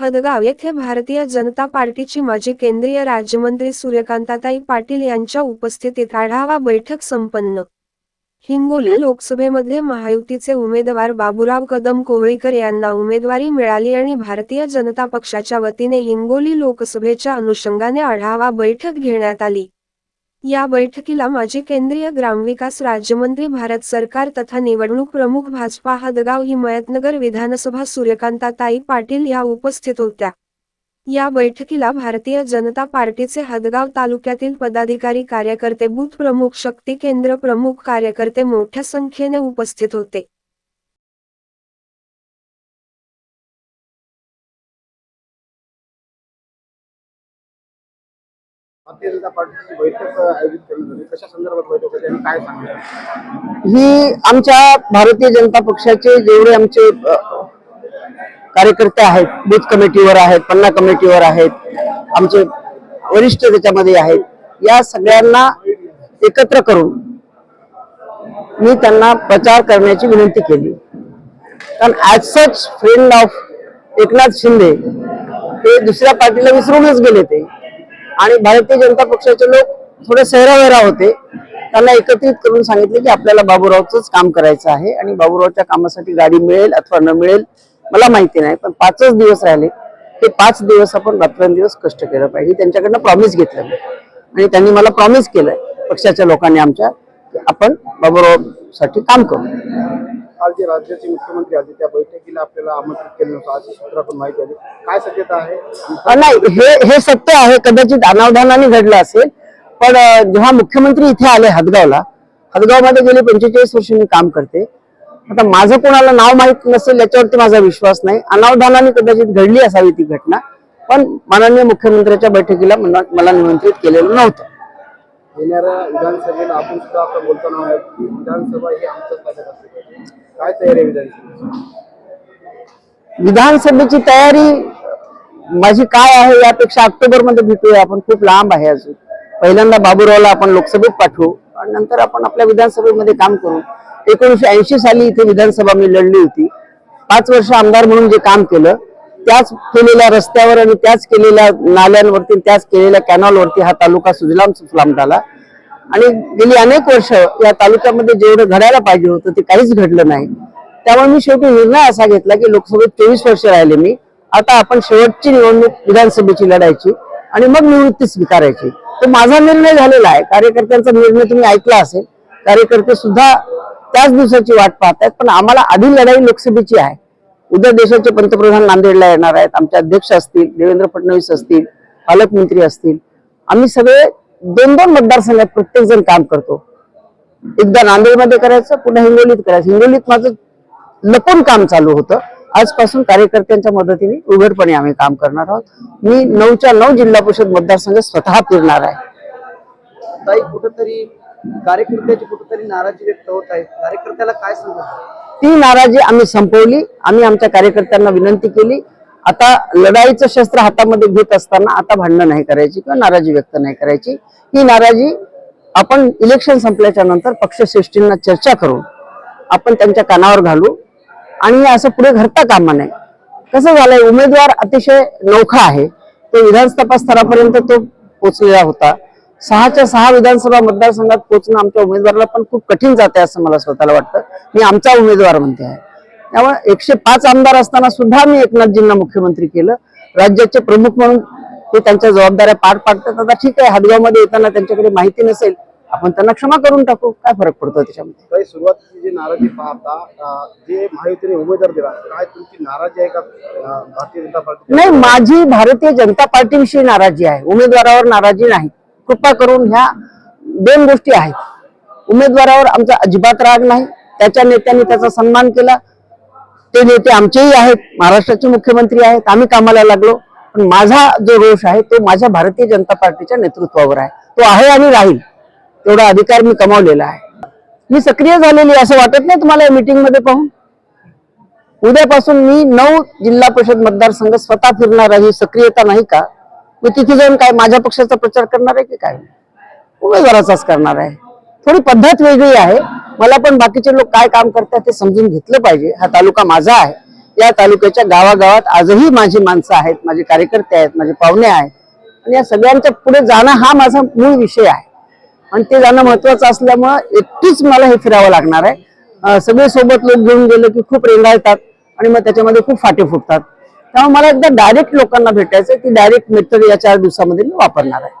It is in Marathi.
हदगाव येथे भारतीय जनता पार्टीची माजी केंद्रीय राज्यमंत्री सूर्यकांताताई पाटील यांच्या उपस्थितीत आढावा बैठक संपन्न. हिंगोली लोकसभेमध्ये महायुतीचे उमेदवार बाबूराव कदम कोहळीकर यांना उमेदवारी मिळाली आणि भारतीय जनता पक्षाच्या वतीने हिंगोली लोकसभेच्या अनुषंगाने आढावा बैठक घेण्यात आली. या बैठकीला माजी केंद्रीय ग्रामविकास राज्यमंत्री भारत सरकार तथा निवडणूक प्रमुख भाजपा हदगाव हिमायतनगर विधानसभा सूर्यकांताताई पाटील या उपस्थित होत्या. या बैठकीला भारतीय जनता पार्टीचे हदगाव तालुक्यातील पदाधिकारी कार्यकर्ते बूथ प्रमुख शक्ती केंद्र प्रमुख कार्यकर्ते मोठ्या संख्येने उपस्थित होते. ही आमच्या भारतीय जनता पक्षाचे जेवढे आमचे कार्यकर्ते आहेत बूथ कमिटीवर आहेत पन्ना कमिटीवर आहेत आमचे वरिष्ठ त्याच्यामध्ये आहेत या सगळ्यांना एकत्र करून मी त्यांना प्रचार करण्याची विनंती केली. कारण as such friend of Eknath Shinde ते दुसऱ्या पार्टीला विसरूनच गेले ते. आणि भारतीय जनता पक्षाचे लोक थोडे सहरावैरा होते. त्यांना एकत्रित करून सांगितले की आपल्याला बाबूरावच काम करायचं आहे आणि बाबूरावच्या कामासाठी गाडी मिळेल अथवा न मिळेल मला माहिती नाही. पण पाचच दिवस राहिले. ते पाच दिवस आपण रात्रंदिवस कष्ट केलं पाहिजे. त्यांच्याकडनं प्रॉमिस घेतलं आणि त्यांनी मला प्रॉमिस केलंय पक्षाच्या लोकांनी आमच्या आपण बाबूरावसाठी काम करू. काल जे राज्याचे मुख्यमंत्री आले त्या बैठकीला आपल्याला आमंत्रित केलं नव्हतं अशी सूत्रातून माहिती आली. काय शक्यता आहे? नाही हे हे सत्य आहे कदाचित अनावधानाने घडलं असेल पण जेव्हा मुख्यमंत्री इथे आले हदगावला हदगावमध्ये गेले पंचेचाळीस वर्ष मी काम करते. आता माझं कोणाला नाव माहीत नसेल याच्यावरती माझा विश्वास नाही. अनावधानाने कदाचित घडली असावी ती घटना पण माननीय मुख्यमंत्र्याच्या बैठकीला मला निमंत्रित केलेलं नव्हतं. येणाऱ्या विधानसभेला आपण सुद्धा आता बोलताना विधानसभा ही असते. काय तयारी विधानसभेची? विधानसभेची तयारी माझी काय आहे यापेक्षा ऑक्टोबरमध्ये भेटूया. आपण खूप लांब आहे अजून. पहिल्यांदा बाबूरावला आपण लोकसभेत पाठवू आणि नंतर आपण आपल्या विधानसभेमध्ये काम करू. एकोणीशे ऐंशी साली इथे विधानसभा मी लढली होती. पाच वर्ष आमदार म्हणून जे काम केलं त्याच केलेल्या रस्त्यावर आणि त्याच केलेल्या नाल्यांवरती त्याच केलेल्या कॅनॉलवरती हा तालुका सुजलाम सुफलाम झाला. आणि गेली अनेक वर्ष या तालुक्यामध्ये जेवढं घडायला पाहिजे होतं ते काहीच घडलं नाही. त्यामुळे मी शेवटी निर्णय असा घेतला की लोकसभेत चोवीस वर्ष राहिले मी. आता आपण शेवटची निवडणूक विधानसभेची लढायची आणि मग निवृत्ती स्वीकारायची. तो माझा निर्णय झालेला आहे. कार्यकर्त्यांचा निर्णय तुम्ही ऐकला असेल. कार्यकर्ते सुद्धा त्याच दिवसाची वाट पाहतायत पण आम्हाला आधी लढाई लोकसभेची आहे. उद्या देशाचे पंतप्रधान नांदेडला येणार आहेत. आमचे अध्यक्ष असतील देवेंद्र फडणवीस असतील पालकमंत्री असतील. आम्ही सगळे दोन दोन मतदारसंघात प्रत्येक जण काम करतो. एकदा नांदेडमध्ये करायचं पुन्हा हिंगोलीत करायचं. हिंगोलीत माझं लपून काम चालू होतं. आजपासून कार्यकर्त्यांच्या मदतीने उघडपणे आम्ही काम करणार आहोत. मी नऊच्या नऊ जिल्हा परिषद मतदारसंघ स्वतः फिरणार आहे. ताई कुठंतरी कार्यकर्त्याची कुठंतरी नाराजी व्यक्त होत आहे. कार्यकर्त्याला काय सांगत ती नाराजी आम्ही संपवली. आम्ही आमच्या कार्यकर्त्यांना विनंती केली. आता लढाईचं शस्त्र हातामध्ये घेत असताना आता भांडणं नाही करायची किंवा नाराजी व्यक्त नाही करायची. ही नाराजी आपण इलेक्शन संपल्याच्या नंतर पक्षश्रेष्ठींना चर्चा करून आपण त्यांच्या कानावर घालू आणि असं पुढे घडता कामा नये. कसं झालंय उमेदवार अतिशय नौखा आहे. तो विधानसभा स्तरापर्यंत तो पोचलेला होता. सहाच्या सहा विधानसभा मतदारसंघात पोहोचणं आमच्या उमेदवाराला पण खूप कठीण जाते असं मला स्वतःला वाटतं. मी आमचा उमेदवार म्हणते आहे. त्यामुळे एकशे पाच आमदार असताना सुद्धा मी एकनाथजींना मुख्यमंत्री केलं. राज्याचे प्रमुख म्हणून ते त्यांच्या जबाबदाऱ्या पार पाडतात. आता ठीक आहे हदगावमध्ये येताना त्यांच्याकडे माहिती नसेल आपण त्यांना क्षमा करून टाकू. काय फरक पडतो त्याच्यामध्ये? सुरुवातीची जी नाराजी पाहता जे महायुतीने उमेदवार दिला काय तुमची नाराजी आहे का भारतीय जनता पार्टी नाही माझी भारतीय जनता पार्टीविषयी नाराजी आहे. उमेदवारावर नाराजी नाही. कृपा करून ह्या दोन गोष्टी आहेत. उमेदवारावर आमचा अजिबात राग नाही. त्याच्या नेत्यांनी त्याचा सन्मान केला. ते नेते आमचेही आहेत महाराष्ट्राचे मुख्यमंत्री आहेत आम्ही कामाला लागलो. पण माझा जो रोष आहे तो माझ्या भारतीय जनता पार्टीच्या नेतृत्वावर आहे. तो आहे आणि राहील. तेवढा अधिकार मी कमावलेला आहे. मी सक्रिय झालेली असं वाटत नाही तुम्हाला या मीटिंगमध्ये पाहून? उद्यापासून मी नऊ जिल्हा परिषद मतदारसंघ स्वतः फिरणार आहे सक्रियता नाही का? मी तिथे जाऊन काय माझ्या पक्षाचा प्रचार करणार आहे की काय? उमेदवाराचाच करणार आहे. थोडी पद्धत वेगळी आहे. मला पण बाकीचे लोक काय काम करतात ते समजून घेतलं पाहिजे. हा तालुका माझा आहे. या तालुक्याच्या गावागावात आजही माझी माणसं आहेत माझे कार्यकर्ते आहेत माझे पाहुणे आहेत. आणि या सगळ्यांच्या पुढे जाणं हा माझा मूळ विषय आहे. आणि ते जाणं महत्वाचं असल्यामुळं एकटीच मला हे फिरावं लागणार आहे. सगळे सोबत लोक घेऊन गेले की खूप रेंगाळतात आणि मग त्याच्यामध्ये खूप फाटे फुटतात. त्यामुळे मला एकदा डायरेक्ट लोकांना भेटायचं की डायरेक्ट मेथड या चार दिवसामध्ये मी वापरणार आहे.